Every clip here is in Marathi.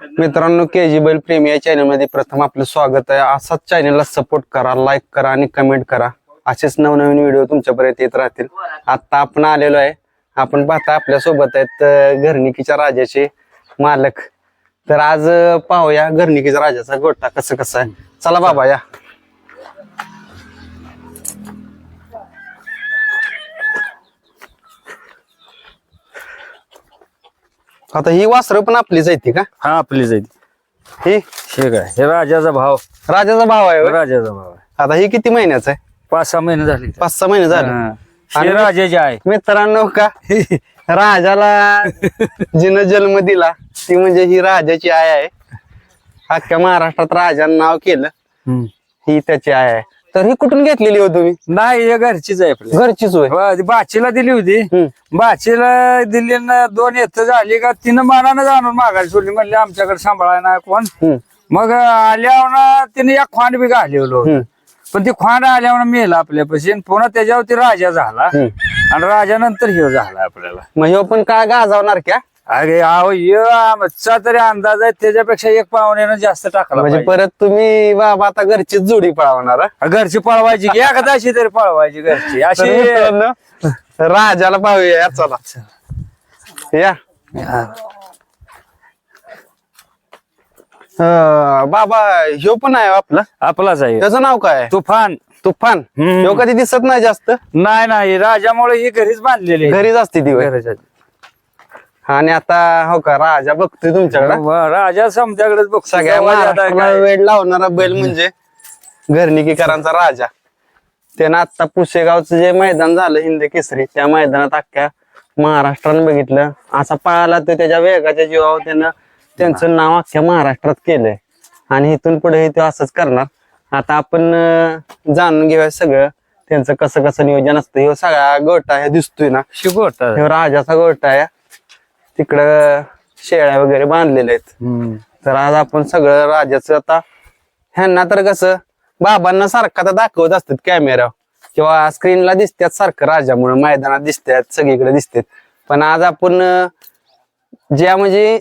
मित्रांनो के जी बैल प्रेमी या चॅनलमध्ये प्रथम आपलं स्वागत आहे. असाच चॅनलला सपोर्ट करा लाईक करा आणि कमेंट करा. असेच नवनवीन व्हिडिओ तुमच्यापर्यंत येत राहतील. आता आपण आलेलो आहे. आपण पाहता आपल्यासोबत आहेत घरणिकीच्या घरनिकीच्या राजाचे मालक. तर आज पाहूया घरनिकीच्या राजाचा गोटा कसं कसं आहे. चला बाबा या. आता ही वासरं पण आपलीच आहे का? हा आपली जाईल ही? हे काय? हे राजाचा भाव. राजाचा भाव आहे होय? राजाचा भाव आहे. आता ही किती महिन्याचा आहे? पाच सहा महिने झाले. पाच सहा महिने झाले. हा. आणि- राजाचे आहे. मित्रांनो का? राजाला जिनं जन्म दिला ती म्हणजे ही राजाची आय आहे. अख्ख्या महाराष्ट्रात राजानं नाव केलं. हम्म. ही त्याची आय आहे. तर ही कुठून घेतलेली हो तुम्ही? नाही हे घरचीच आहे आपली. घरचीच होय. वा, ती बाचीला दिली होती. हम्म. बाचीला दिली ना दोन येत झाली का तिनं मानानं जाणून मागायला सोडली. म्हणले आमच्याकडे सांभाळाय ना कोण. हम्म, मग आल्यावर ना तिने एक खांड बी घालवलो हम्म, पण ती खांड आल्यावर मेला आपल्यापाशी आणि पुन्हा त्याच्यावरती राजा झाला. हम्म. आणि राजानंतर ह्यो झाला आपल्याला. मग ह्यो पण काय गाजावणार क्या? अरे अहो ह्यो आमचा तरी अंदाज आहे त्याच्यापेक्षा एक पाहुण्यानं जास्त टाकला म्हणजे पाहिजे. परत तुम्ही बाबा आता घरचीच जोडी पळवणार हा? घरची पळवायची की एखादाशी तरी पळवायची घरची तर अशी मित्रांनो, राजाला पाहूया या चला या अं, बाबा ह्यो पण आहे आपला आपलाच आहे त्याचं नाव काय आहे? तुफान तुफान हम्म. ह्यो कधी दिसत नाही जास्त नाही नाही राजामुळे ही घरीच बांधलेली आहे. घरीच असते ती होय. घरीच आहे. आणि आता हो का राजा बघतोय तुमच्याकडे? वा, राजा समत्याकडेच बघ सगळ्या महाराष्ट्राला वेळ लावणारा बैल म्हणजे घरनिकीकरांचा राजा. त्यानं आता पुशेगावचं जे मैदान झालं हिंद केसरी त्या मैदानात अख्ख्या महाराष्ट्रानं बघितलं. असा पळाला तर त्याच्या वेगाच्या जीवावर त्यानं त्यांचं नाव अख्ख्या महाराष्ट्रात केलंय. आणि इथून पुढे ते असंच करणार. आता आपण जाणून घेऊया सगळं. त्यांचं कसं कसं नियोजन असतं. ह्यो सगळा गोटा हे दिसतोय ना. ह्यो राजाचा गोटा आहे. तिकडं शेळ्या वगैरे बांधलेल्या आहेत. तर आज आपण सगळं राजाचं आता ह्यांना तर कसं बाबांना सारखं आता दाखवत असतात कॅमेरा किंवा स्क्रीनला दिसतात सारखं राजामुळे मैदानात दिसतात सगळीकडे दिसतात. पण आज आपण अं, ज्या म्हणजे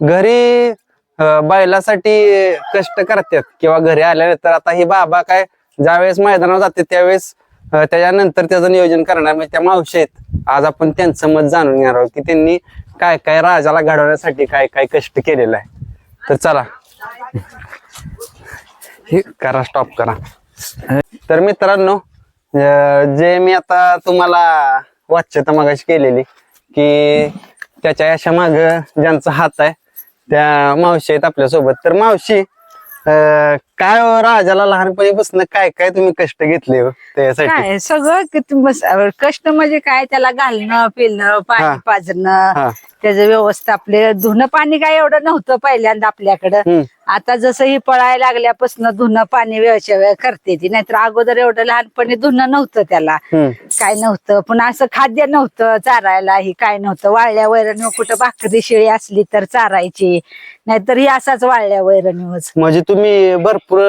घरी अं, बैलासाठी कष्ट करतात किंवा घरी आल्यानंतर आता ही बाबा काय ज्यावेळेस मैदानावर जाते त्यावेळेस अं, त्याच्यानंतर त्याचं नियोजन करणार. म्हणजे त्या मावशी आहेत. आज आपण त्यांचं मत जाणून घेणार आहोत की त्यांनी काय काय राजाला घडवण्यासाठी काय काय कष्ट केलेलं आहे? तर चला. हे करा स्टॉप करा. तर मित्रांनो अं, जे मी आता तुम्हाला वाच्यता मागाशी केलेली की त्याच्या यशा माग ज्यांचा हात आहे त्या मावशी आहेत आपल्यासोबत. तर मावशी अं, काय हो राजाला लहानपणीपासून काय काय तुम्ही कष्ट घेतले हो त्यासाठी? काय सगळं किती मस- कष्ट म्हणजे काय त्याला घालणं पिळणं हा. पाणी पाजणं हा. त्याचं व्यवस्था आपले धुणं पाणी काय एवढं नव्हतं पहिल्यांदा आपल्याकडं. आता जसं ही पळायला लागल्यापासून धुणं पाणी वेळच्या वेळ करते ती. नाहीतर अगोदर एवढं लहानपणी धुणं नव्हतं त्याला. काय नव्हतं. पुन्हा असं खाद्य नव्हतं चारायला ही काय नव्हतं. वाळल्या वैरणीवर कुठं भाकरी शिळी असली तर चारायची. नाहीतर ही असाच वाळल्या वैरणीवरच. म्हणजे तुम्ही भरपूर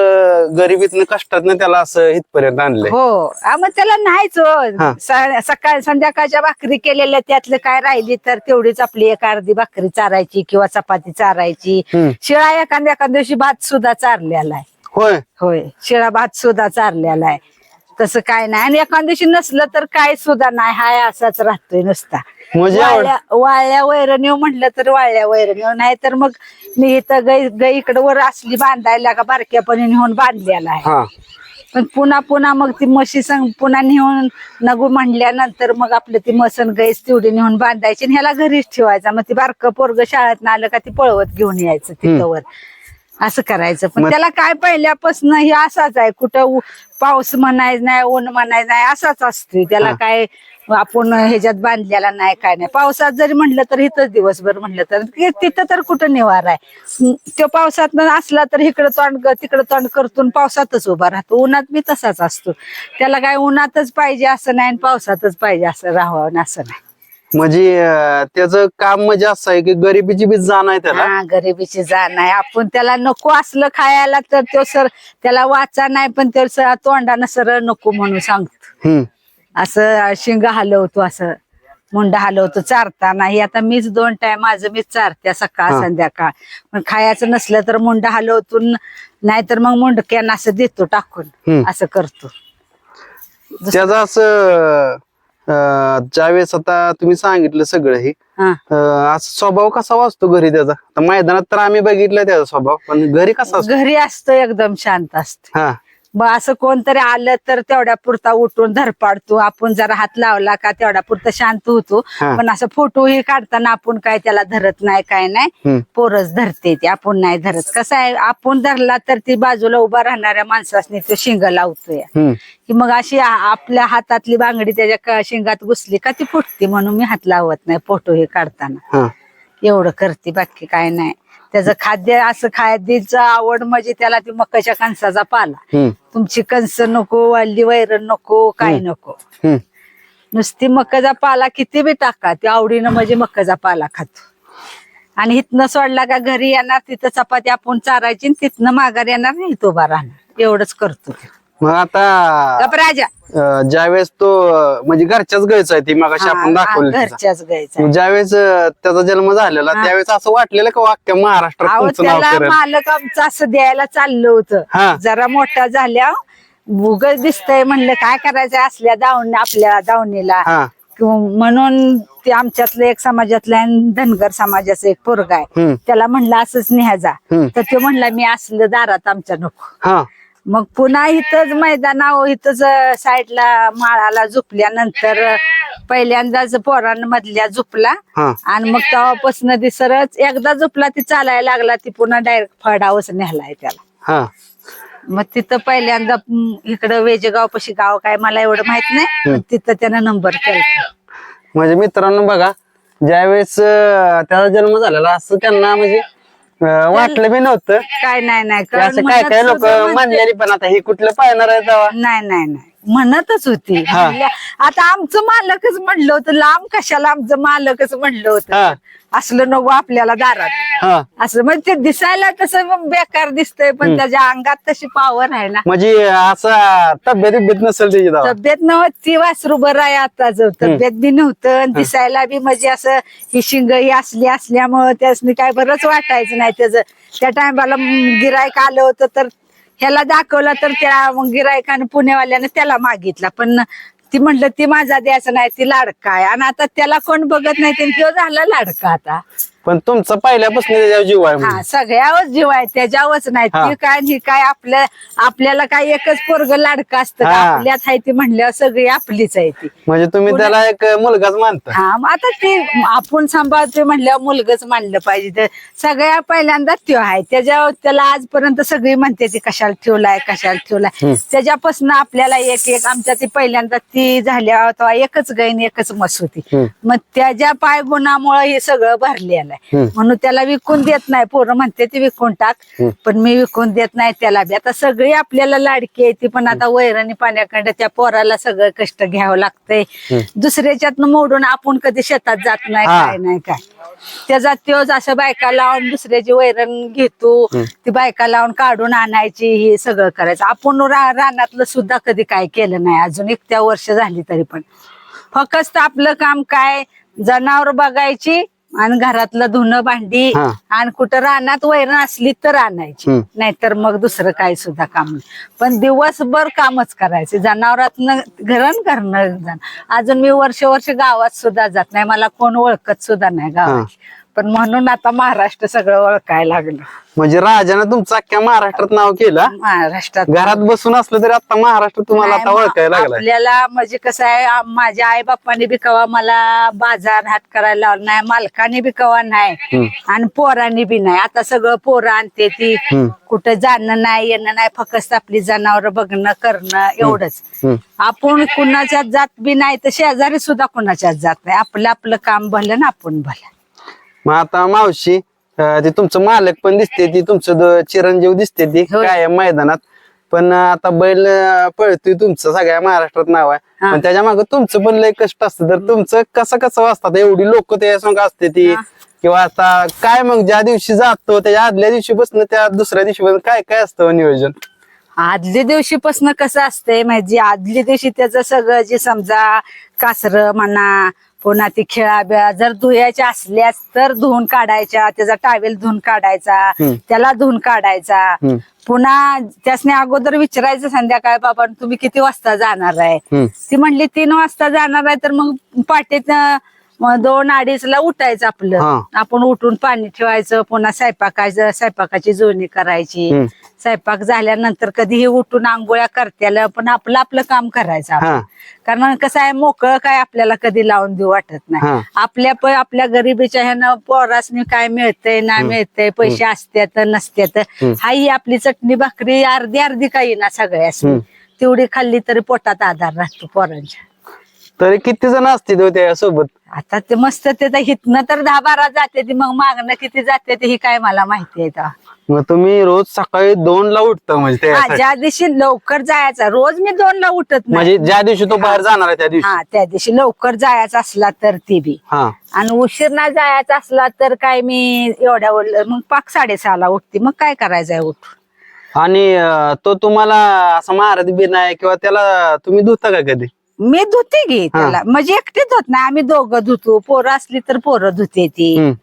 गरिबीतनं कष्टातनं त्याला असं इथपर्यंत आणलंय. हो. मग त्याला नाहीच सकाळ संध्याकाळच्या भाकरी केलेल्या त्यातलं काय राहिली तर तेवढीच आपली एक अर्धी भाकरी चारायची किंवा चपाती चारायची. हम्म. शिळा एखाद्या एखाद्या दिवशी भात सुद्धा चारलेला आहे. होय. होय. शिळा भात सुद्धा चारलेला आहे. तसं काय नाही. आणि एखाद्या दिवशी नसलं तर काय सुद्धा नाही. हाय असाच राहतोय नुसता. म्हणजे वाळल्या वैरणीव म्हटलं तर वाळल्या वैरणीव. नाही तर मग मी इथं गाई गाई इकडं वर असली बांधायला का बारक्यापणी नेऊन बांधलेला आहे. हा. पण पुन्हा पुन्हा मग ती म्हशी संग पुन्हा नेऊन नगू म्हणल्यानंतर मग आपलं ती मसन गाईस तेवढी नेऊन बांधायची आणि ह्याला घरीच ठेवायचा. मग ती बारकं पोरग शाळेत आलं का ती पळवत घेऊन यायचं तिथं वर असं करायचं. पण त्याला काय पहिल्यापासून हे असाच आहे. कुठं पाऊस म्हणायचं नाही ऊन म्हणायचं नाही असाच असतोय. त्याला. काय आपण ह्याच्यात बांधलेला नाही काय नाही. पावसात जरी म्हणलं तर इथंच दिवसभर म्हणलं तर. तिथं तर कुठं निवार आहे? तो पावसात असला तर इकडं तोंड तिकडं तोंड करतून पावसातच उभा राहतो. उन्हात मी तसाच असतो. त्याला काय उन्हातच पाहिजे असं नाही आणि पावसातच पाहिजे असं राहावं असं नाही. म्हणजे त्याचं काम म्हणजे असं आहे की गरिबीची बी जाण आहे त्याला. हा गरिबीची जाण आहे. आपण त्याला नको असलं खायला तर तो सर त्याला वाचा नाही पण तो सर तोंडानं सरळ नको म्हणून सांगतो. असं शिंग हलवतो असं मुंड हलवतो चारताना ही आता मीच दोन टाइम माझं मीच चारत्या सकाळ. संध्याकाळ. पण खायचं नसलं तर मुंड हलवतून नाहीतर मग मुंडक्यानं असं देतो टाकून. असं करतो. त्याचं असं ज्यावेळेस आता तुम्ही सांगितलं सगळं हे. असं स्वभाव कसा वाचतो घरी त्याचा? मैदानात तर आम्ही बघितलं त्याचा स्वभाव पण घरी कसा घरी असतो एकदम शांत असतो. असं कोणतरी आलं तर तेवढ्या पुरता उठून धरपाडतो. आपण जरा हात लावला का तेवढ्या पुरता शांत होतो. हा. पण असं फोटो हे काढताना आपण काय त्याला धरत नाही काय नाही. पोरच धरते ते आपण नाही धरत. कसं आहे आपण धरला तर ती बाजूला उभा राहणाऱ्या माणसासनी तो शिंग लावतोय. हम्म. की मग अशी आ- आपल्या हातातली बांगडी त्याच्या क- शिंगात घुसली का ती फुटते म्हणून मी हात लावत नाही फोटो हे काढताना. हा. एवढं करते बाकी काय नाही. त्याचं खाद्य असं खाद्याचं आवड म्हणजे त्याला ती मकाच्या कणसाचा पाला. तुमची कणस नको वाली वैरण नको काय नको. नुसती मकाचा पाला किती बी टाका ते आवडीनं म्हणजे मकाचा पाला खातो. आणि इथनं सोडला का घरी येणार तिथं चपाती आपण चारायची तिथनं माघार येणार नाही तो उभा राहणार. एवढंच करतो. मग आता गप राजा. अं, ज्यावेळेस तो अं, म्हणजे घरच्याच गायचं आहे ती मग आपण हा, दाखवलं. घरच्याच गायचा ज्यावेळेस अं, त्याचा जन्म झालेला. त्यावेळेस असं वाटलेलं का अख्ख्या महाराष्ट्रात अहो तुमचं नाव त्याला करेल? मालक आमचं असं द्यायला चाललं होतं. हा. जरा मोठा झाल्या उगच दिसतंय म्हणलं काय करायचं असल्या दावणी आपल्या दावणीला. हा. किंवा म्हणून ते आमच्यातलं एक समाजातलं आणि धनगर समाजाचं एक पोरगा आहे. हम्म. त्याला म्हणलं असंच हम्म. तर तो म्हणला मी असलं दारात आमच्या नको. हा. मग पुन्हा इथंच मैदानावर इथंच साईडला माळाला झुपल्यानंतर पहिल्यांदाच पोरांमधल्या झुपला. हा. आणि मग तेव्हापासून ती सरच एकदा झोपला ती चालायला लागला ती पुन्हा डायरेक्ट फडावच नेहलाय त्याला. हा. मग तिथं पहिल्यांदा हम्म, इकडं वेजेगाव पशी गाव काय मला एवढं माहीत नाही पण तिथं त्यानं नंबर केला. म्हणजे मित्रांनो बघा ज्यावेळेस अं, त्याचा जन्म झालेला असं त्यांना म्हणजे अं, वाटलं बी नव्हतं. काय नाही नाही असं काय काय लोक म्हणलेली पण आता हे कुठलं पाहणार आहे तेव्हा? नाही नाही नाही. म्हणतच होती. आता आमचं मालकच म्हणलं होतं. लांब कशाला आमचं मालकच म्हणलं. होतं. असलं नको आपल्याला दारात. हा. असं म्हणजे ते दिसायला तसं बेकार दिसतंय पण त्याच्या अंगात तशी पावर आहे ना. म्हणजे असा तब्येत नसेल तब्येत नव्हती ती वासरू बरं आहे आता. जो तब्येत बी नव्हतं. दिसायला बी म्हणजे असं ही शिंग ही असली असल्यामुळं त्यासनी काय बरंच वाटायचं नाही त्याचं. त्या टायमाला गिरायक आलं होतं तर ह्याला दाखवलं तर त्या मग गिरायकानं पुणेवाल्यानं त्याला मागितला. पण ती म्हणलं ती माझा द्यायचा नाही ती लाडका आहे. आणि आता त्याला कोण बघत नाही ते तो झाला लाडका आता. पण तुमचं पहिल्यापासून त्याच्यावर जीव आहे हा म्हणजे. सगळ्यावर जीव आहे त्याच्यावरच नाही हा. ती काय आणि ही काय आपल्या आपल्याला काय एकच पोरग लाडकं असतं का? हा. आपल्यात आहे ती म्हणल्यावर सगळी आपलीच आहे ती म्हणजे तुम्ही त्याला एक मुलगाच मानता हा मग आता ते आपण सांभाळतोय म्हणल्यावर मुलगच मानलं पाहिजे तर सगळ्या पहिल्यांदा त्यो आहे त्याच्यावर त्याला आजपर्यंत सगळी म्हणते ती कशाला ठेवलाय कशाला ठेवलाय त्याच्यापासून आपल्याला एक एक आमच्या ती पहिल्यांदा ती झाल्यावर तेव्हा एकच गायन एकच मस होती हम्म. मग त्याच्या पाय गुणामुळे हे सगळं भरलेलं हम्म. म्हणून त्याला विकून देत नाही. पोरं म्हणते ती विकून टाक. पण मी विकून देत नाही त्याला बी. आता सगळी आपल्याला लाडकी आहे ती पण आता वैरणी पाण्याकडे त्या पोराला सगळं कष्ट घ्यावं लागतंय. दुसऱ्याच्यातनं मोडून आपण कधी शेतात जात नाही. काय नाही काय. त्याचा त्योच असं बायका लावून दुसऱ्याची वैरण घेतो. ती बायका लावून काढून आणायची हे सगळं करायचं. आपण रानातलं सुद्धा कधी काय केलं नाही. अजून एक त्या वर्ष झाली तरी पण. फक्त आपलं काम काय? जनावर बघायची आणि घरातलं धुणं भांडी हा. आणि कुठं रानात वैरण असली तर आणायची. हम्म. नाहीतर मग दुसरं काही सुद्धा काम नाही. पण दिवसभर कामच करायचे. जनावरातनं घरण करणं जाण. अजून मी वर्ष वर्ष गावात सुद्धा जात नाही. मला कोण ओळखत सुद्धा नाही गावात. पण म्हणून आता महाराष्ट्र सगळं ओळखायला लागलं. म्हणजे राजानं तुमचं अख्ख्या महाराष्ट्रात नाव केलं? महाराष्ट्रात. घरात बसून असलं तरी आता महाराष्ट्र तुम्हाला आता ओळखायला लागलाय. आपल्याला म्हणजे कसं आहे आ- माझ्या आई बाप्पाने बी कवा मला बाजार हात करायला लावला नाही मालकाने बी कवा नाही आणि पोरांनी बी नाही. आता सगळं पोरं आणते ती. कुठं जाणं नाही येणं नाही फक्त आपली जनावर बघणं करणं एवढंच. हम्म. आपण कुणाच्यात जात बी नाही तर शेजारी सुद्धा कुणाच्यात जात नाही. आपलं आपलं काम भलं ना आपण भलं. मग आता मावशी अं, ते तुमचं मालक पण दिसते ती तुमचं द- चिरंजीव दिसते ती होय. काय मैदानात. पण आता बैल अं, पळतोय तुमचं सगळ्या महाराष्ट्रात नाव आहे. हा. पण त्याच्यामागे तुमचं पण लय कष्ट असतं. तर तुमचं कसं कसं वाचतात? एवढी लोक त्या संग असते ती. हा. किंवा आता काय मग ज्या दिवशी जातो त्याच्या आदल्या दिवशी बसणं त्या दुसऱ्या दिवशी काय काय असतं नियोजन? आदल्या दिवशीपासून कसं असतंय म्हणजे आदल्या दिवशी त्याचं सगळं जे समजा कासर म्हणा पुन्हा ती खेळा बिळा जर धुयाच्या असल्यास तर धुवून काढायच्या त्याचा टावेल धुवून काढायचा. त्याला धुवून काढायचा. पुन्हा त्यासने अगोदर विचारायचं संध्याकाळ बाबा तुम्ही किती वाजता जाणार आहे. ती म्हणली तीन वाजता जाणार आहे तर मग पाटेत दोन अडीचला उठायचं हा. आपलं आपण उठून पाणी ठेवायचं पुन्हा स्वयंपाकाचं स्वयंपाकाची जोडणी करायची हम्म. स्वयंपाक झाल्यानंतर कधीही उठून आंघोळ्या करत्याला पण आपलं आपलं काम करायचं आपण. हा. कारण कसं आहे मोकळं काय आपल्याला कधी लावून देऊ वाटत हा. नाही आपल्या प- आपल्या गरिबीच्या ह्यानं पोरासनी काय मिळतंय ना मिळतंय पैसे असत्यात नसत्यात हम्म. हाई ही आपली चटणी भाकरी अर्धी अर्धी काही ना सगळ्यास हम्म. तेवढी खाल्ली तरी पोटात आधार राहतो पोरांच्या तरी किती जण असतील हो त्या सोबत आता ते मस्त ते तर हितनं तर दहा बारा जाते ती मग मागणं किती जाते ते ही काय मला माहिती आहे. मग तुम्ही रोज सकाळी दोन ला उठता म्हणजे हा त्यासाठी. ज्या दिवशी लवकर जायचा रोज मी दोन ला उठत नाही. म्हणजे ज्या दिवशी तो बाहेर जाणार आहे त्या दिवशी? हा त्या दिवशी लवकर जायचा असला तर ती बी. हा. आणि उशीर ना जायचा असला तर काय मी एवढ्या वेळ मग पाक साडेसहाला उठते मग काय करायचंय उठ. आणि अं, तो तुम्हाला असं मारत बी नाही किंवा त्याला तुम्ही धुता का कधी? मी धुते घे त्याला. म्हणजे एकटी धुत नाही. आम्ही दोघं धुतो. पोरं असली तर पोरं धुते ती. हम्म,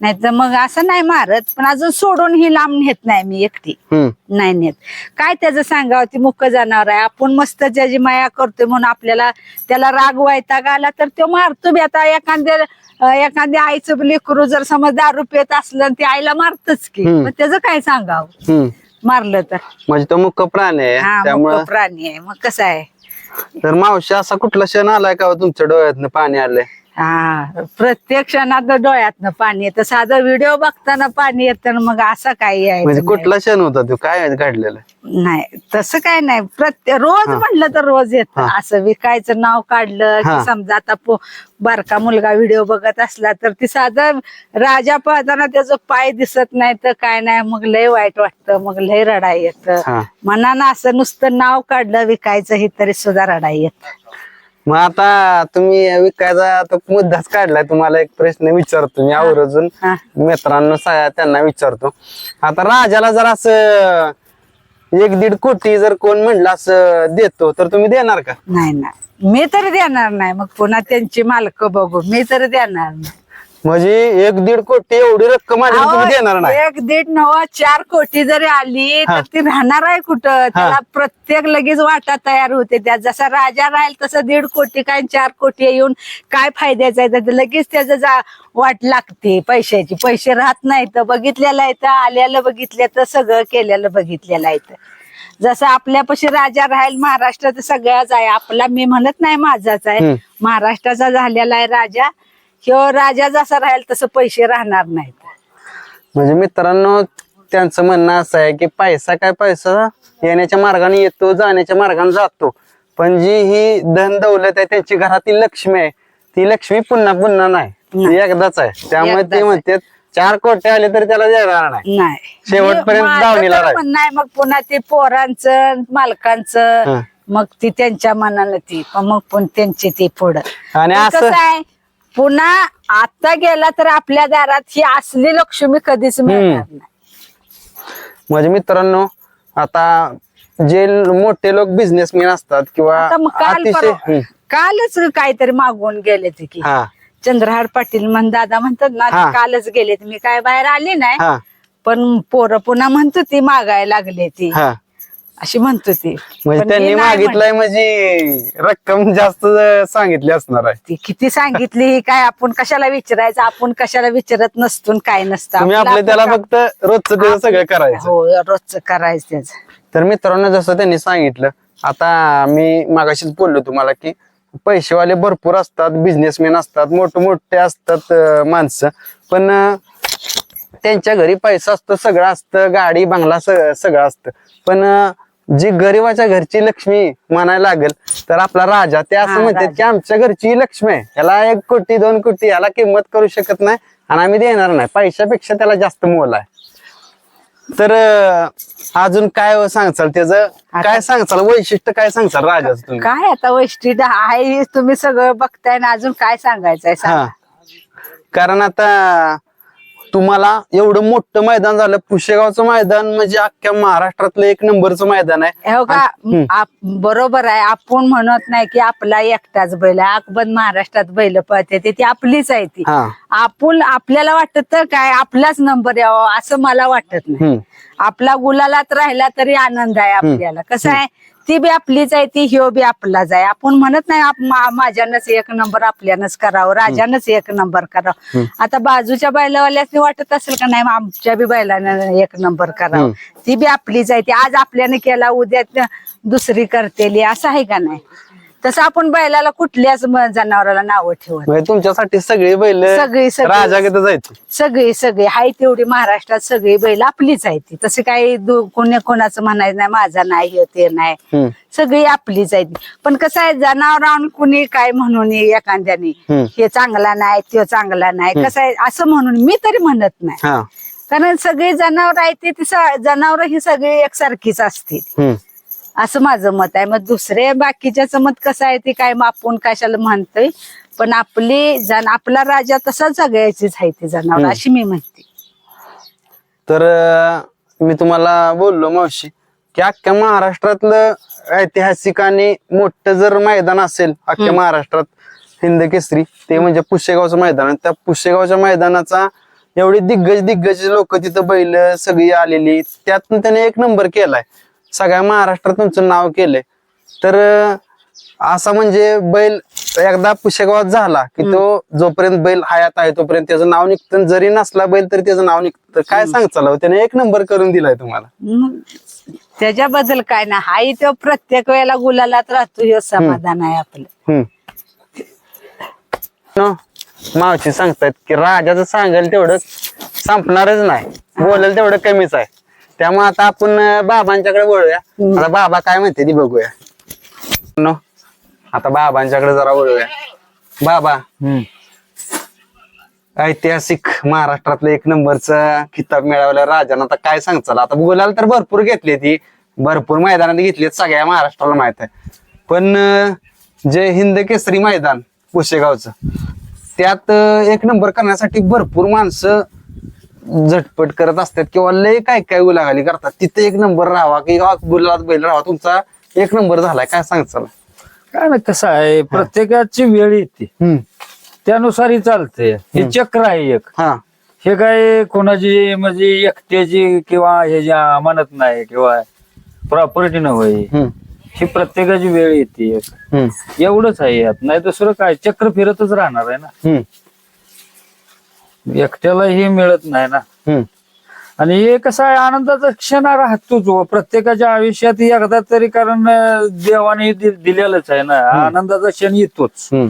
नाही तर मग असं नाही मारत. पण अजून सोडून ही लांब नेत नाही मी एकटी. हम्म. नाही नेत. काय त्याचं सांगावं? ती मुख जनावर आहे. आपण मस्त त्याची माया करतोय म्हणून आपल्याला त्याला राग वैताग आला तर तो मारतो बी. आता एखाद्या अं, एखाद्या आईचं लेकरू जर समज दारू पित असलं आणि ती आईला मारतच की. हम्म. मग त्याचं काय सांगावं? हम्म. मारलं तर. म्हणजे तो मुख्य प्राणी हा आहे त्यामुळं तो प्राणी आहे. मग कसं आहे? तर मावशी असा कुठला क्षण आलाय का हो तुमच्या डोळ्यातनं पाणी आलंय? हा प्रत्येक क्षणात डोळ्यातनं पाणी येतं. साधं व्हिडिओ बघताना पाणी येतं मग असं काही आहे म्हणजे कुठला क्षण होता तो? काय घडलेलं? नाही तसं काय नाही. प्रत्येक रोज म्हणलं तर रोज येत. हा. असं विकायचं नाव काढलं हा. की समजा आता पो- बारका मुलगा व्हिडिओ बघत असला तर ती साधं राजा पाहताना त्याचं पाय दिसत नाही तर काय नाही. मग लय वाईट वाटतं. मग लय रडाय येत. हा. मनानं असं नुसतं नाव काढलं विकायचं हे तरी सुद्धा रडाय येत. मग आता तुम्ही विकायचा तो मुद्दाच काढलाय. तुम्हाला एक प्रश्न विचारतो मी आवर्जून. मित्रांनो सा- त्यांना विचारतो. आता राजाला जर असं एक दीड कोटी जर कोण म्हणलं असं देतो तर तुम्ही देणार का? नाही नाही. मी तरी देणार नाही. मग पुन्हा त्यांची मालक बघू. मी तरी देणार नाही. म्हणजे एक दीड कोटी एवढी रक्कम तुम्ही देणार नाही. एक दीड नव चार कोटी जरी आली हा. तर ती राहणार आहे कुठं? त्याला प्रत्येक लगेच वाटा तयार होते त्या. जसा राजा राहील तसं दीड कोटी काय चार कोटी येऊन काय फायद्याचं आहे? तर लगेच त्याचं जा वाट लागते पैशाची. पैसे राहत नाही तर बघितलेलं आहे तर आल्याला बघितलं तर सगळं केलेलं बघितलेलं आहे तर. जसं आपल्यापाशी राजा राहील महाराष्ट्रात सगळ्याच आहे. आपला मी म्हणत नाही माझाच आहे. हम्म. महाराष्ट्राचा झालेला आहे राजा. किंवा राजा जसा राहील तसं पैसे राहणार नाहीत. म्हणजे मित्रांनो त्यांचं म्हणणं असं आहे की पैसा काय पैसा? येण्याच्या मार्गाने येतो जाण्याच्या मार्गाने जातो. पण जी ही धन दौलत आहे त्यांची घरातील लक्ष्मी आहे ती लक्ष्मी पुन्हा पुन्हा नाही. ती एकदाच आहे. त्यामुळे एकदाच ते आहे. म्हणतात चार कोटी आले तर त्याला देणार नाही. नाही. शेवटपर्यंत माझं दावणीला तर राहील. म्हणणं आहे मग पुन्हा ते पोरांचं मालकांचं हं. मग ती त्यांच्या मनानं ती पण मग पण त्यांची ती पुढं. आणि पण असं कसं आहे पुन्हा आता गेला तर आपल्या दारात ही असली लक्ष्मी कधीच मिळणार नाही. म्हणजे मित्रांनो आता जे मोठे लोक बिझनेसमॅन असतात किंवा आता मग काल अतिशय परवा- हम्म. कालच काहीतरी मागवून गेले ते की. हा. चंद्रहार पाटील म्हण दादा म्हणतात ना ते हा. कालच गेले मी काय बाहेर आले नाही हा. पण पोरं पुन्हा म्हणतो ती मागायला लागले ती. हा. अशी म्हणतो ती. म्हणजे पण मी त्यांनी नाही मागितलंय म्हणजे रक्कम जास्त सांगितली असणार आहे. ती किती सांगितली ही काय आपण कशाला विचारायचं? आपण कशाला विचारत नसतो आणि काय नसतं. तुम्ही आपलं आपलं त्याला फक्त रोजचं त्याचं सगळं करायचं. हो रोजच करायचं त्याचं. तर मित्रांनो जसं त्यांनी सांगितलं आता मी मागाशीच बोललो तुम्हाला की पैसेवाले भरपूर असतात बिझनेसमॅन असतात मोठे मोठे असतात अं, माणसं. पण अं, त्यांच्या घरी पैसा असतो सगळं असतं गाडी बंगला स- सगळं असतं. पण अं, जी गरिबाच्या घरची लक्ष्मी म्हणायला लागेल तर आपला राजा ते असं हा, म्हणतात राजा. की आमच्या घरची लक्ष्मी आहे. याला एक कोटी दोन कोटी याला किंमत करू शकत नाही आणि आम्ही देणार नाही. पैशापेक्षा त्याला जास्त मोल आहे. तर अं, अजून काय सांगचाल त्याचं? काय सांगचाल वैशिष्ट्य काय सांगचाल राजाचं तुम्ही? काय आता वैष्टी आहे तुम्ही सगळं बघताय ना अजून काय सांगायचंय हा. कारण आता तुम्हाला एवढं मोठं मैदान झालं. पुशेगावचं मैदान म्हणजे अख्ख्या महाराष्ट्रातलं एक नंबरचं मैदान आहे. हो का? हम्म. आप- बरोबर आहे. आपण म्हणत नाही की आपला एकटाच बैल आहे. अकबंद महाराष्ट्रात बैल पळते. ते ती आपलीच आहे ती. हा. आपण आपल्याला वाटत तर काय? आपलाच नंबर यावा असं मला वाटत नाही. हम्म. आपला गुलालात राहिला तरी आनंद आहे आपल्याला. कसं आहे? ती बी आपलीच आहे ती ह्यो बी आपलाच आहे. आपण म्हणत नाही आप- मा- माझ्यानंच एक नंबर आपल्यानंच करावं राजानंच एक नंबर करावं. आता बाजूच्या बैलावाल्यासनी वाटत असेल का नाही आमच्या बी बैलानं एक नंबर करावं. ती बी आपलीच आहे ती आज आपल्याने केला उद्या दुसरी करतेली असं आहे का नाही? तसं आपण बैलाला कुठल्याच म- जनावराला नावं ठेवत म्हणजे तुमच्यासाठी सगळी बैल सगळी- सगळी. राजा घेत जायची सगळी सगळी. हाय तेवढी महाराष्ट्रात सगळी बैल आपलीच आहे ती तसे काही दु- कोणी कोणाचं म्हणायचं नाही माझा नाही हे ते नाही. हम्म. सगळी आपलीच आहे ती पण कसं आहे जनावरांना कुणी काय म्हणून एखाद्याने हम्म. हे चांगला नाही तो चांगला नाही कसं आहे असं म्हणून मी तरी म्हणत नाही. हा. कारण सगळी जनावर आहे ते ती जनावर ही सगळी एकसारखीच असतील. हम्म. असं माझं मत आहे. मग दुसरे बाकीच्याच मत कसं आहे ते काय मग आपण कशाला म्हणतोय? पण आपली जन आपला राजा तसा सगळ्याचीच आहे ती जनावर अशी मी म्हणते. तर अं, मी तुम्हाला बोललो मावशी की अख्ख्या महाराष्ट्रातलं ऐतिहासिक आणि मोठं जर मैदान असेल अख्ख्या महाराष्ट्रात हिंद केसरी ते म्हणजे पुशेगावचं मैदान. आणि त्या पुशेगावच्या मैदानाचा एवढी दिग्गज दिग्गज लोक तिथं बैल सगळी आलेली त्यातून त्याने एक नंबर केलाय. सगळ्या महाराष्ट्रात तुमचं नाव केलंय. तर असा म्हणजे बैल एकदा पुशेगावात झाला की तो जोपर्यंत बैल हयात आहे तोपर्यंत त्याचं नाव निघतं. जरी नसला बैल तरी त्याचं नाव निघतं. काय सांगचाल हो? त्याने एक नंबर करून दिलाय तुम्हाला. त्याच्याबद्दल काय ना हाही तो प्रत्येक वेळेला गुलालात राहतो. हे समाधान आहे आपलं. मावशी सांगतायत की राजाचं सांगाल तेवढं संपणारच नाही. बोलेल तेवढं कमीच आहे. त्यामुळे आता आपण बाबांच्याकडे बोलूया आता बाबा काय म्हणते ती बघूया. न, आता बाबांच्याकडे जरा बोलूया बाबा. ऐतिहासिक महाराष्ट्रातलं एक नंबरचा खिताब मिळवला. राजानं आता काय सांगचाल? आता बोलायला तर भरपूर घेतली ती. भरपूर मैदानात घेतली सगळ्या महाराष्ट्राला माहीत आहे. पण जे हिंद केसरी मैदान पुशेगावचं त्यात एक नंबर करण्यासाठी भरपूर माणसं झटपट करत असतात किंवा लय काय काय गुलागाली करतात. तिथे एक नंबर राहावा की गुलात बैल राहावा तुमचा एक नंबर झालाय. काय सांगचाल काय ना कसं आहे प्रत्येकाची वेळ येते. त्यानुसार चालते हे चक्र आहे एक. हा. हे काय कोणाची म्हणजे एकट्याची किंवा हे ज्या म्हणत नाही किंवा प्रॉपर्टी न होय हम्म. ही प्रत्येकाची वेळ येते एक. एवढंच आहे यात. नाही दुसरं काय? चक्र फिरतच राहणार आहे ना. एकट्याला हे मिळत नाही ना. हम्म. आणि हे कसं आहे आनंदाचा क्षण राहतोच हो. प्रत्येकाच्या आयुष्यात एकदा तरी कारण अं, देवाने दि- दिलेलंच आहे ना. आनंदाचा क्षण येतोच. हम्म.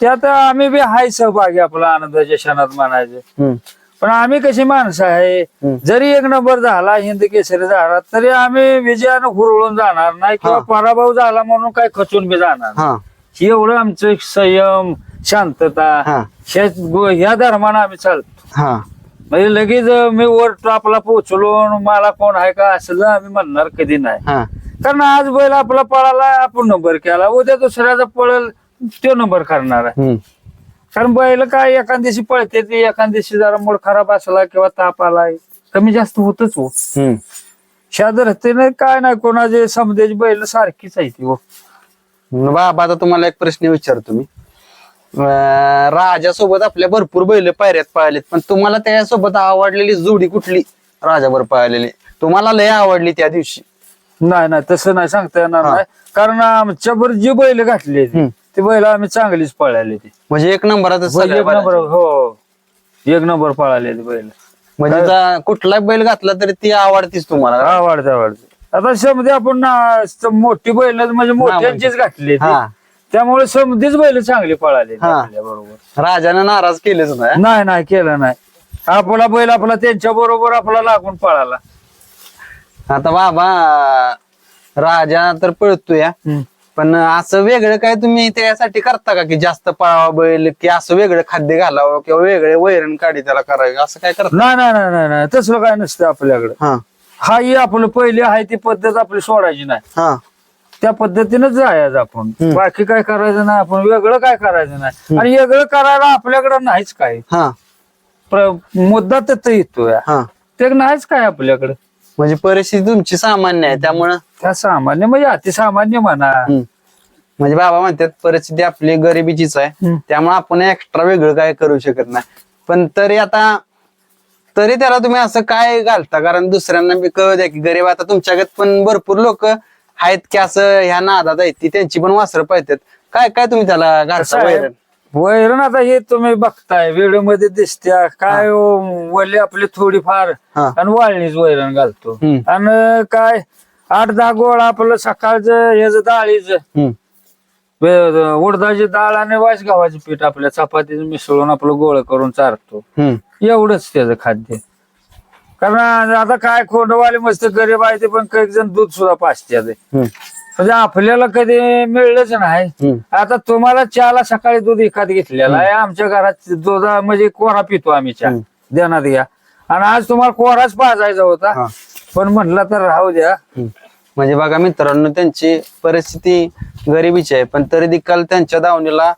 त्यात आम्ही बी हाय सहभागी आपला आनंदाच्या क्षणात म्हणायचे. हम्म. पण आम्ही कशी माणसं आहे. जरी एक नंबर झाला हिंद केसरी झाला तरी आम्ही विजयानं हुरळून जाणार नाही किंवा हा. पराभव झाला म्हणून काही खचून बी जाणार हा हे. एवढं आमचं एक संयम शांतता हा. ह्या- ह्या धर्मानं आम्ही चालतो. हा. म्हणजे लगेच मी वर टॉपला पोहोचलो आणि मला कोण आहे का असलं आम्ही म्हणणार कधी नाही. हा. कारण आज बैल आपला पळाला आपण नंबर केला. उद्या दुसऱ्याचा पळेल तो नंबर करणार आहे. हम्म. कारण बैल काय एखाद दिवशी पळते ते एखाद दिवशी जरा मूड खराब असला किंवा ताप आलाय. कमी जास्त होतच हो. हम्म. काय नाही कोणाचे समजेची बैल सारखीच आहे ती हो. बाबा आता तुम्हाला एक प्रश्न विचारतो मी. राजासोबत आपल्या भरपूर बैल पायऱ्यात पाळलेत. पण तुम्हाला त्याच्यासोबत आवडलेली जोडी कुठली? राजावर पाळलेली. तुम्हाला लय आवडली त्या दिवशी. नाही नाही तसं नाही सांगता येणार हा. नाही. कारण आमच्यावर जी बैल घातली हम्म. ती बैल आम्ही चांगलीच पळाली ती म्हणजे एक नंबरात बैल एक नंबर हो. एक नंबर पळाले ती बैल. म्हणजे जा- कुठला बैल घातला तरी ती आवडतीच तुम्हाला. आवडते आवडते. आता समजे आपण ना- स- मोठी बैल म्हणजे मोठ्यांचीच घातली ती. हा. त्यामुळे समधीच बैल चांगली पळाली हा. बरोबर. राजानं नाराज केलेच नाही नाही नाही केलं नाही. आपला बैल आपला त्यांच्या बरोबर आपला लागून पळाला. आता बाबा राजा तर पळतोय पण असं वेगळं काय तुम्ही त्यासाठी करता का की जास्त पळावा बैल की असं वेगळं खाद्य घालावं किंवा वेगळे वैरण काढी त्याला करावी असं काय करता? नाही नाही नाही नाही नाही तसलं काय नसतं आपल्याकडे. हा. हा आपलं पहिली आहे ती पद्धत आपली सोडायची नाही. हा. त्या पद्धतीनेच जायचं आपण. बाकी काय करायचं नाही आपण वेगळं काय करायचं नाही. आणि वेगळं करायला आपल्याकडे नाहीच काय हा. प्र- मुद्दा तिथं येतोय. हा. ते नाहीच काय आपल्याकडे. म्हणजे परिस्थिती तुमची सामान्य आहे त्यामुळं? त्या सामान्य म्हणजे अतिसामान्य म्हणा. हम्म. म्हणजे बाबा म्हणतात परिस्थिती आपली गरिबीचीच आहे. हम्म. त्यामुळे आपण एक्स्ट्रा वेगळं काय करू शकत नाही. पण तरी आता तरी त्याला तुम्ही असं काय घालता? कारण दुसऱ्यांना बी कळू द्या की गरीब आता तुमच्याकडे पण भरपूर लोक आहेत की असं ह्या नादात आहेत ती त्यांची पण वासरं पाहतात काय काय तुम्ही त्याला घालता वैरण? वैरण आता हे तुम्ही बघताय व्हिडिओमध्ये दिसत्या काय ओ, वल्ले आपले थोडीफार हा. आणि वाळणीच वैरण घालतो हम्म. आणि काय आठ दहा गोळ आपलं सकाळचं ह्याच डाळीच हम्म. उडदाची डाळ आणि वाईस गव्हाचे पीठ आपल्या चपातीचं मिसळून आपलं गोळ करून चारतो हम्म. एवढंच त्याचं खाद्य कारण आता काय खोंडवाले मस्त गरीब आहे ते पण काही जण दूध सुद्धा हम्म. म्हणजे आपल्याला कधी मिळलंच नाही. आता तुम्हाला चहाला सकाळी दूध एखाद घेतलेला आहे आमच्या घरात दूध म्हणजे कोरा पितो आम्ही चहा. देण्यात घ्या आणि आज तुम्हाला कोराच पाजायचा. होता पण म्हटलं तर राहू द्या. म्हणजे बघा मित्रांनो त्यांची परिस्थिती गरिबीची आहे पण तरी देखील त्यांच्या दावणीला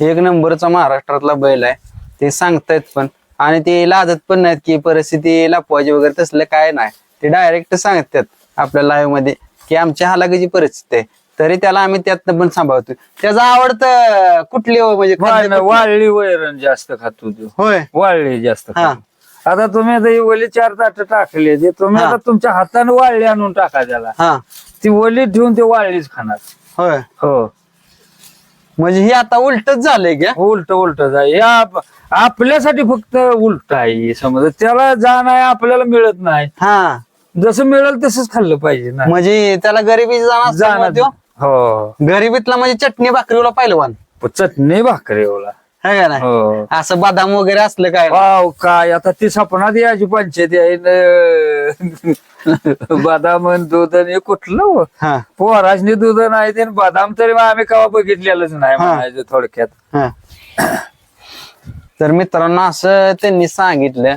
एक नंबरचा महाराष्ट्रातला बैल आहे ते सांगतायत पण आणि ते लाजत पण नाहीत की परिस्थिती लपवायची वगैरे तसलं काय नाही. ते डायरेक्ट सांगतात आपल्या लाईव्हमध्ये की आमच्या हालाकीची परिस्थिती आहे. तरी त्याला आम्ही त्यातनं पण सांभाळतोय. त्याचं आवडतं कुठली हो म्हणजे खाद्य वाळ- कुठलं? वाळली वैरण जास्त खातो तो. होय. वाळली जास्त हा. आता तुम्ही आता ही ओली चार ताट टाकले ते तुम्ही हा. आता तुमच्या हाताने वाळली आणून टाका त्याला. हा. ती ओली ठेवून ते वाळलीच खाणार. होय. हो. म्हणजे हे आता उलटच झालंय का? उलट उलट आप- आपल्यासाठी फक्त उलट आहे समज. त्याला जाण आहे आपल्याला मिळत नाही. हा. जसं मिळेल तसंच खाल्लं पाहिजे ना. म्हणजे त्याला गरिबी जाणार जाणं हो. गरिबीतला म्हणजे चटणी भाकरीला पहिलवान. चटणी भाकरी ओला है का नाही? हो. असं बदाम वगैरे असलं काय? वाव काय? आता ती सपनात याची पंचायती आहे. न. बदाम आणि दूध आणि हे कुठलं हो? पोराजनी दूध नाही ते बदाम तरी आम्ही कवा बघितलेलंच नाही हा. म्हणायचं थोडक्यात. हा. तर मित्रांनो असं त्यांनी सांगितलं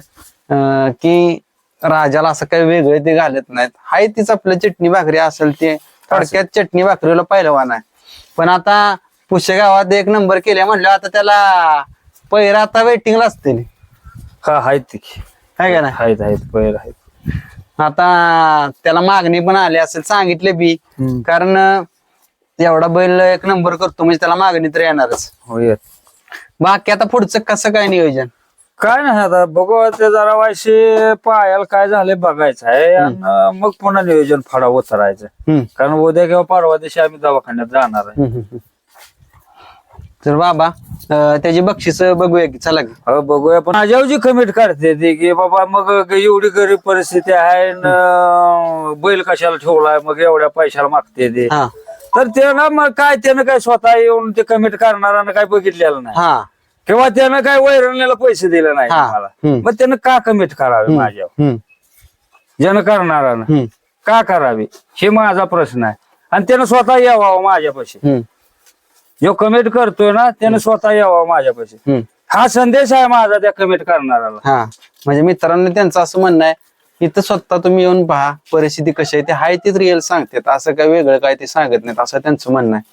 अं, की राजाला असं काही वेगळे ते घालत नाहीत. हाय तीच आपलं चटणी भाकरी असेल ते थोडक्यात चटणी भाकरीला पहिलवान आहे. पण आता पुशेगावात एक नंबर केल्या म्हणलं आता त्याला पहिला आता वेटिंगला असते हा आहेत ती है का नाही? आहेत आहेत पैर आहेत. आता त्याला मागणी पण आली असेल सांगितले बी. हम्म. कारण एवढा बैल एक नंबर करतो म्हणजे त्याला मागणी तर येणारच. हो बाकी आता पुढचं कसं काय नियोजन? काय नाही आता बघू ते जरा वायशी पायाला काय झालंय बघायचं आहे. आणि मग पुन्हा नियोजन फाडा उतरायचं. हम्म. कारण उद्या किंवा परवा दिवशी आम्ही दवाखान्यात जाणार आहे. हम्म, हम्म, हम्म. तर बाबा अं, त्याची बक्षीस बघूया की चला की. हो बघूया पण. माझ्यावर जी कमिट काढते ती की बाबा मग एवढी गरीब परिस्थिती आहे न बैल कशाला ठेवलाय? मग एवढ्या पैशाला मागते ते. हा. तर ते ना मग काय त्यानं काय स्वतः येऊन ते कमिट करणारानं काय बघितलेलं नाही. हा. किंवा त्यानं काय वैरणीला पैसे दिले नाही हा. मला हम्म. मग त्यानं का कमिट करावे माझ्यावर? हम्म, जन करणारानं हम्म, का करावी? हे माझा प्रश्न आहे. आणि त्यानं स्वतः यावा माझ्यापाशी. हम्म, जो कमिट करतोय ना त्यानं स्वतः यावा माझ्यापाशी. हा संदेश आहे माझा त्या कमिट करणाऱ्याला. हा. म्हणजे मित्रांनो त्यांचं असं म्हणणं आहे इथं स्वतः तुम्ही येऊन पहा परिस्थिती कशी आहे ते हाय तीच रिअल सांगतात. असं काय वेगळं काय ते सांगत नाहीत असं त्यांचं म्हणणं आहे.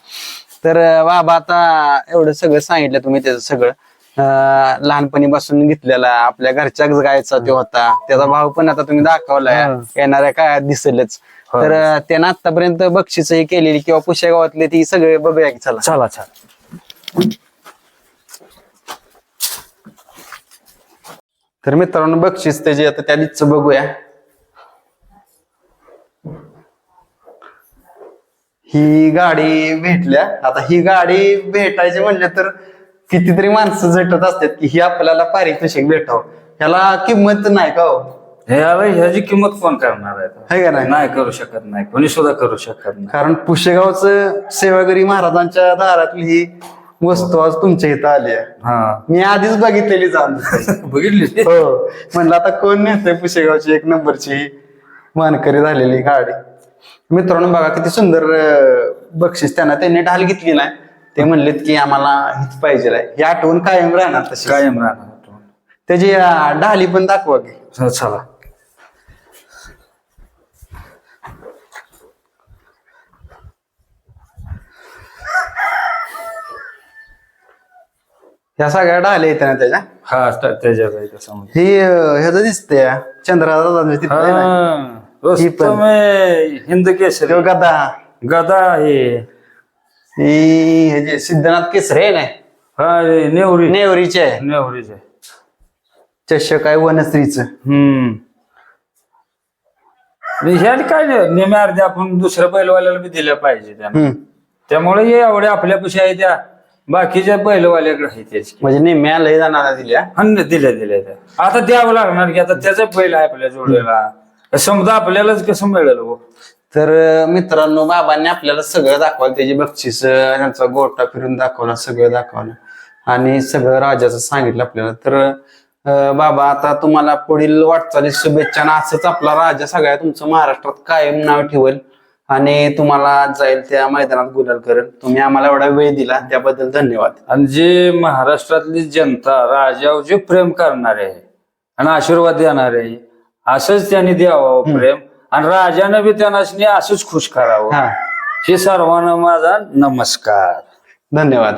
तर बाबा आता एवढं सगळं सांगितलं तुम्ही त्याचं सगळं. अं, लहानपणीपासून घेतलेला आपल्या घरच्याच गायचा तो होता. त्याचा भाव पण आता तुम्ही दाखवलाय. हा. येणाऱ्या काळात दिसेलच. हो. तर त्यानं आतापर्यंत बक्षीस केलेली किंवा पुष्या गावातले ती सगळे बघूया की चला. चला चला. तर मित्रांनो बक्षीस त्याची आता त्या बघूया. ही गाडी भेटल्या. आता ही गाडी भेटायची म्हणलं तर कितीतरी माणसं झटत असतात की ही आपल्याला पारितोषिक भेटावं. ह्याला किंमत नाही का हो? याला ह्याची किंमत कोण करणार आहे? है का नाही? नाही करू शकत नाही. कोणी सुद्धा करू शकत नाही. कारण पुशेगावचं सेवागिरी महाराजांच्या दारातली ही वस्तू आज तुमच्या इथं आली आहे. हा. मी आधीच बघितलेली जाऊन. बघितली हो. म्हणलं आता कोण नेतोय पुशेगावची? एक नंबरची मानकरी झालेली गाडी. मित्रांनो बघा किती सुंदर अं, बक्षीस त्यांना. त्यांनी ढाल घेतली नाही. ते म्हणलेत की आम्हाला हीच पाहिजे ही आठवण कायम राहणार तशी कायम राहणार त्याची अं, ढाली पण दाखवा की. चला, चला. ह्या सगळ्या डाल्या येते ना त्याच्या? हा त्या- त्याच्या काही ही अं, ह्याचं दिसते चंद्राचा आहे. हा, रुस्तम आहे, हिंद केसरी. गदा. गदा आहे ही ह्याचे सिद्धनाथ केसरे आहे ना? हा हे नेवरी. नेवरीचे. आहे नेवरीचे. चषक आहे वनश्रीचं? हम्म. आणि काय नाही निम्या अर्ध्या आपण दुसऱ्या बैलवाल्याला बी दिल्या पाहिजे त्यांना. हम्म. त्यामुळे हे एवढ्या आपल्यापाशी आहे त्या बाकीच्या बैलवाल्याकडे आहे त्याची म्हणजे निम्म्या लय जाणार दिल्या? अन्न दिल्या दिल्या त्या आता द्यावं लागणार की आता त्याचा बैल आहे आपल्या जोडीला. समजा आपल्यालाच कसं मिळेल हो? तर मित्रांनो बाबांनी आपल्याला सगळं दाखवलं त्याची बक्षीस ह्यांचा गोटा फिरून दाखवला सगळं दाखवलं. आणि सगळं राजाचं सांगितलं आपल्याला. तर बाबा आता तुम्हाला पुढील वाटचाली शुभेच्छा आणि असंच आपला राजा सगळ्या तुमचं महाराष्ट्रात कायम नाव ठेवेल. आणि तुम्हाला जाईल त्या मैदानात गुलाल करेल. तुम्ही आम्हाला एवढा वेळ दिला त्याबद्दल धन्यवाद. आणि जे महाराष्ट्रातली जनता राजावर जे प्रेम करणारे आहे आणि आशीर्वाद देणारे आहे असंच त्यांनी द्यावं प्रेम. आणि राजानं बी त्यांना असंच खुश करावं. हा. हे सर्वांना माझा नमस्कार. धन्यवाद.